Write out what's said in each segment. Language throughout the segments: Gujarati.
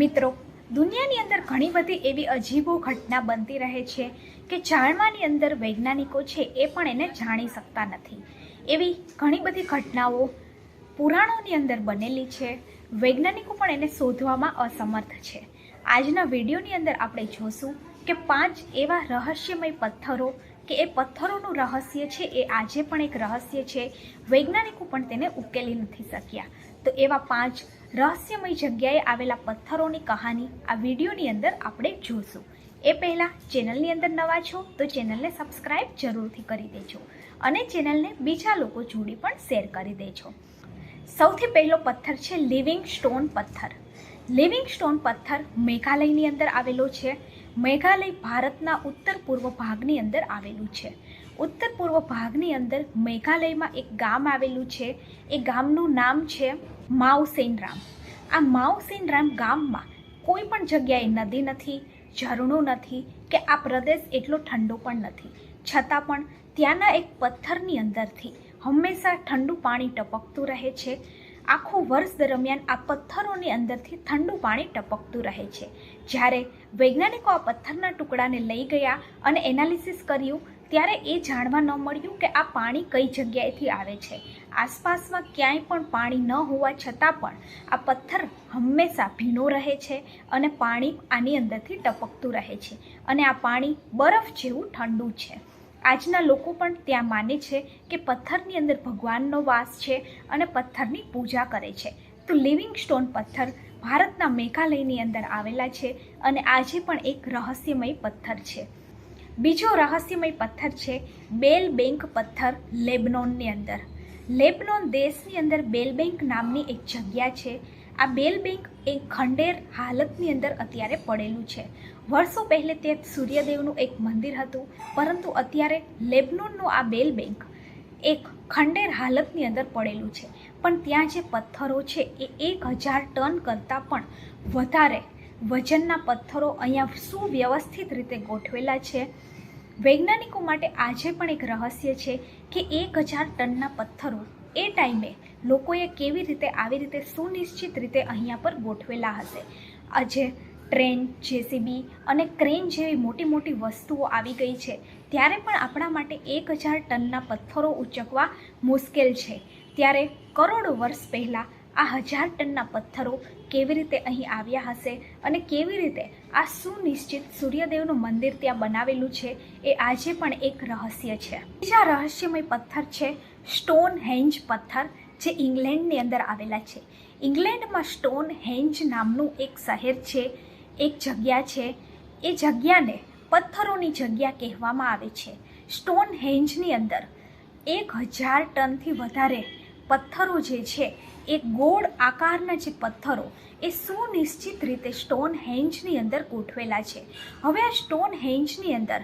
મિત્રો, દુનિયાની અંદર ઘણી બધી એવી અજીબો ઘટના બનતી રહે છે કે જાણવાની અંદર વૈજ્ઞાનિકો છે એ પણ એને જાણી શકતા નથી. એવી ઘણી બધી ઘટનાઓ પુરાણોની અંદર બનેલી છે. વૈજ્ઞાનિકો પણ એને શોધવામાં અસમર્થ છે. આજના વિડીયોની અંદર આપણે જોશું કે પાંચ એવા રહસ્યમય પથ્થરો કે એ પથ્થરોનું રહસ્ય છે, એ આજે પણ એક રહસ્ય છે. વૈજ્ઞાનિકો પણ તેને ઉકેલી નથી શક્યા. તો એવા પાંચ રહસ્યમય જગ્યાએ આવેલા પથ્થરોની કહાની આ વિડીયોની અંદર આપણે જોશું. એ પહેલાં ચેનલની અંદર નવા છો, તો ચેનલને સબસ્ક્રાઈબ જરૂરથી કરી દેજો અને ચેનલને બીજા લોકો જોડી પણ શેર કરી દેજો. સૌથી પહેલો પથ્થર છે લિવિંગ સ્ટોન પથ્થર. લિવિંગ સ્ટોન પથ્થર મેઘાલયની અંદર આવેલો છે. મેઘાલય ભારતના ઉત્તર પૂર્વ ભાગની અંદર આવેલું છે. ઉત્તર પૂર્વ ભાગની અંદર મેઘાલયમાં એક ગામ આવેલું છે. એ ગામનું નામ છે માવસેનરામ આ માવસેનરામ ગામમાં કોઈ પણ જગ્યાએ નદી નથી, ઝરણું નથી કે આ પ્રદેશ એટલો ઠંડો પણ નથી. છતાં પણ ત્યાંના એક પથ્થરની અંદરથી હંમેશા ઠંડુ પાણી ટપકતું રહે છે. આખું વર્ષ દરમિયાન આ પથ્થરોની અંદરથી ઠંડુ પાણી ટપકતું રહે છે. જ્યારે વૈજ્ઞાનિકો આ પથ્થરના ટુકડાને લઈ ગયા અને એનાલિસિસ કર્યું, ત્યારે એ જાણવા ન મળ્યું કે આ પાણી કઈ જગ્યાએથી આવે છે. આસપાસમાં ક્યાંય પણ પાણી ન હોવા છતાં પણ આ પથ્થર હંમેશા ભીનો રહે છે અને પાણી આની અંદરથી ટપકતું રહે છે અને આ પાણી બરફ જેવું ઠંડુ છે. આજના લોકો પણ ત્યાં માને છે કે પથ્થરની અંદર ભગવાનનો વાસ છે અને પથ્થરની પૂજા કરે છે. તો લિવિંગ સ્ટોન પથ્થર ભારતના મેઘાલયની અંદર આવેલા છે અને આજે પણ એક રહસ્યમય પથ્થર છે. બીજો રહસ્યમય પથ્થર છે બેલ બેંક પથ્થર લેબનોનની અંદર. લેબનોન દેશની અંદર બેલ બેંક નામની એક જગ્યા છે. આ બેલ બેંક એક ખંડેર હાલતની અંદર અત્યારે પડેલું છે. વર્ષો પહેલે તે સૂર્યદેવનું એક મંદિર હતું, પરંતુ અત્યારે લેબનોનનું આ બેલ બેંક એક ખંડેર હાલતની અંદર પડેલું છે. પણ ત્યાં જે પથ્થરો છે, એ એક હજાર ટન કરતાં પણ વધારે વજનના પથ્થરો અહીંયા સુવ્યવસ્થિત રીતે ગોઠવેલા છે. વૈજ્ઞાનિકો માટે આજે પણ એક રહસ્ય છે કે એક હજાર ટનના પથ્થરો એ ટાઈમે લોકોએ કેવી રીતે, આવી રીતે સુનિશ્ચિત રીતે અહીંયા પર ગોઠવેલા હશે? આજે ટ્રેન, જેસીબી અને ક્રેન જેવી મોટી મોટી વસ્તુઓ આવી ગઈ છે. ત્યારે પણ આપણા માટે એક હજાર ટનના પથ્થરો ઉચકવા મુશ્કેલ છે. ત્યારે કરોડો વર્ષ પહેલાં આ હજાર ટનના પથ્થરો કેવી રીતે અહીં આવ્યા હશે અને કેવી રીતે આ સુનિશ્ચિત સૂર્યદેવનું મંદિર ત્યાં બનાવેલું છે એ આજે પણ એક રહસ્ય છે. બીજા રહસ્યમય પથ્થર છે સ્ટોન હેન્જ પથ્થર. જે ઇંગ્લેન્ડની અંદર આવેલા છે. ઇંગ્લેન્ડમાં સ્ટોન હેન્જ નામનું એક શહેર છે, એક જગ્યા છે. એ જગ્યાને પથ્થરોની જગ્યા કહેવામાં આવે છે. સ્ટોન હેન્જની અંદર એક હજાર ટનથી વધારે પથ્થરો જે છે, એ ગોળ આકારના જે પથ્થરો, એ સુનિશ્ચિત રીતે સ્ટોન હેન્જની અંદર ગોઠવેલા છે. હવે આ સ્ટોન હેન્જની અંદર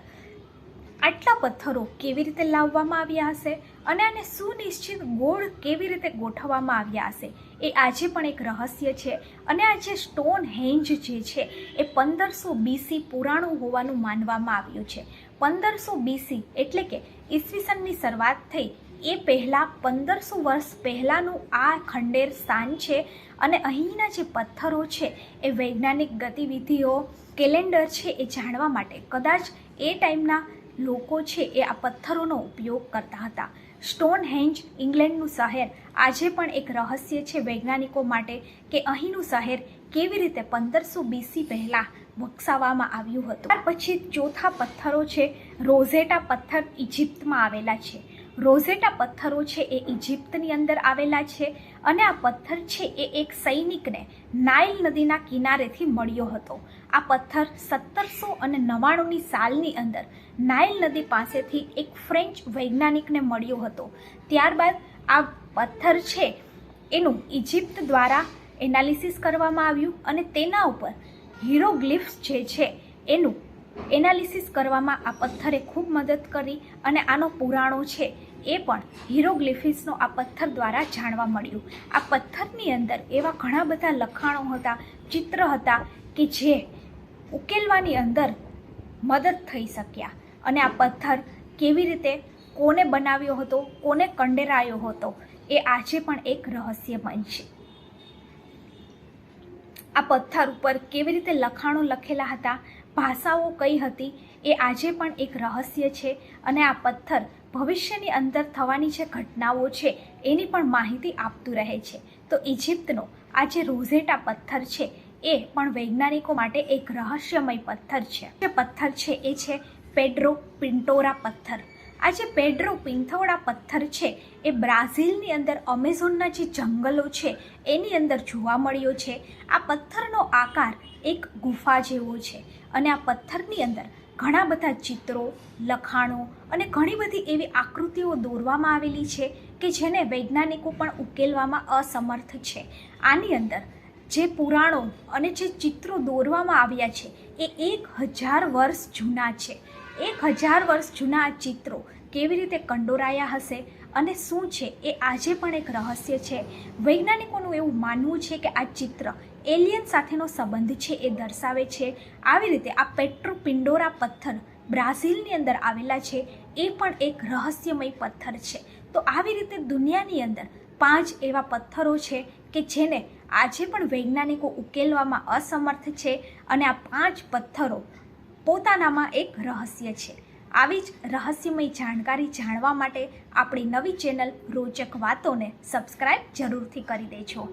આટલા પથ્થરો કેવી રીતે લાવવામાં આવ્યા હશે અને આને સુનિશ્ચિત ગોળ કેવી રીતે ગોઠવવામાં આવ્યા હશે? એ આજે પણ એક રહસ્ય છે અને આ જે સ્ટોન હેન્જ જે છે, એ પંદરસો બીસી પુરાણું હોવાનું માનવામાં આવ્યું છે. પંદરસો બીસી એટલે કે ઈસવીસનની શરૂઆત થઈ, એ પહેલાં પંદરસો વર્ષ પહેલાંનું આ ખંડેર સ્થાન છે અને અહીંના જે પથ્થરો છે, એ વૈજ્ઞાનિક ગતિવિધિઓ, કેલેન્ડર છે એ જાણવા માટે. કદાચ એ ટાઈમના લોકો છે એ આ પથ્થરોનો ઉપયોગ કરતા હતા. સ્ટોન હેન્જ ઇંગ્લેન્ડનું શહેર, આજે પણ એક રહસ્ય છે વૈજ્ઞાનિકો માટે કે અહીંનું શહેર કેવી રીતે પંદરસો બીસી પહેલાં વકસાવવામાં આવ્યું હતું. પછી ચોથા પથ્થરો છે રોઝેટા પથ્થર ઇજિપ્તમાં આવેલા છે. રોઝેટા પથ્થરો છે એ ઇજિપ્તની અંદર આવેલા છે અને આ પથ્થર છે એ એક સૈનિકને નાઇલ નદીના કિનારેથી મળ્યો હતો. આ પથ્થર સત્તરસો અને નવ્વાણુંની સાલની અંદર નાઇલ નદી પાસેથી એક ફ્રેન્ચ વૈજ્ઞાનિકને મળ્યો હતો. ત્યારબાદ આ પથ્થર છે એનું ઇજિપ્ત દ્વારા એનાલિસિસ કરવામાં આવ્યું અને તેના ઉપર હિરોગ્લિફ્સ જે છે એનું એનાલિસિસ કરવામાં આ પથ્થરે ખૂબ મદદ કરી અને આનો પુરાણો છે એ પણ હિરોગ્લિફિસનો આ પથ્થર દ્વારા જાણવા મળ્યું. આ પથ્થરની અંદર એવા ઘણા બધા લખાણો હતા, ચિત્ર હતા કે જે ઉકેલવાની અંદર મદદ થઈ શક્યા. અને આ પથ્થર કેવી રીતે કોને બનાવ્યો હતો, કોને કંડેરાયો હતો, એ આજે પણ એક રહસ્યમય છે. આ પથ્થર ઉપર કેવી રીતે લખાણો લખેલા હતા, ભાષાઓ કઈ હતી, એ આજે પણ એક રહસ્ય છે. અને આ પથ્થર ભવિષ્યની અંદર થવાની જે ઘટનાઓ છે, એની પણ માહિતી આપતું રહે છે. તો ઇજિપ્તનો આ જે રોઝેટા પથ્થર છે, એ પણ વૈજ્ઞાનિકો માટે એક રહસ્યમય પથ્થર છે. જે પથ્થર છે, એ છે પેડ્રો પિન્ટોરા પથ્થર. આ જે પેડ્રો પિન્થોડા પથ્થર છે, એ બ્રાઝિલની અંદર અમેઝોનના જે જંગલો છે, એની અંદર જોવા મળ્યો છે. આ પથ્થરનો આકાર એક ગુફા જેવો છે અને આ પથ્થરની અંદર ઘણા બધા ચિત્રો, લખાણો અને ઘણી બધી એવી આકૃતિઓ દોરવામાં આવેલી છે કે જેને વૈજ્ઞાનિકો પણ ઉકેલવામાં અસમર્થ છે. આની અંદર જે પુરાણો અને જે ચિત્રો દોરવામાં આવ્યા છે એ એક હજાર વર્ષ જૂના છે. એક હજાર વર્ષ જૂના આ ચિત્રો કેવી રીતે કંડોરાયા હશે અને શું છે એ આજે પણ એક રહસ્ય છે. વૈજ્ઞાનિકોનું એવું માનવું છે કે આ ચિત્ર એલિયન સાથેનો સંબંધ છે એ દર્શાવે છે. આવી રીતે આ પેટ્રો પિંડોરા પથ્થર બ્રાઝિલની અંદર આવેલા છે એ પણ એક રહસ્યમય પથ્થર છે. તો આવી રીતે દુનિયાની અંદર પાંચ એવા પથ્થરો છે કે જેને આજે પણ વૈજ્ઞાનિકો ઉકેલવામાં અસમર્થ છે અને આ પાંચ પથ્થરો પોતાનામાં એક રહસ્ય છે. આવી જ રહસ્યમય જાણકારી જાણવા માટે આપણી નવી ચેનલ રોચક વાતોને સબસ્ક્રાઇબ જરૂરથી કરી દેજો.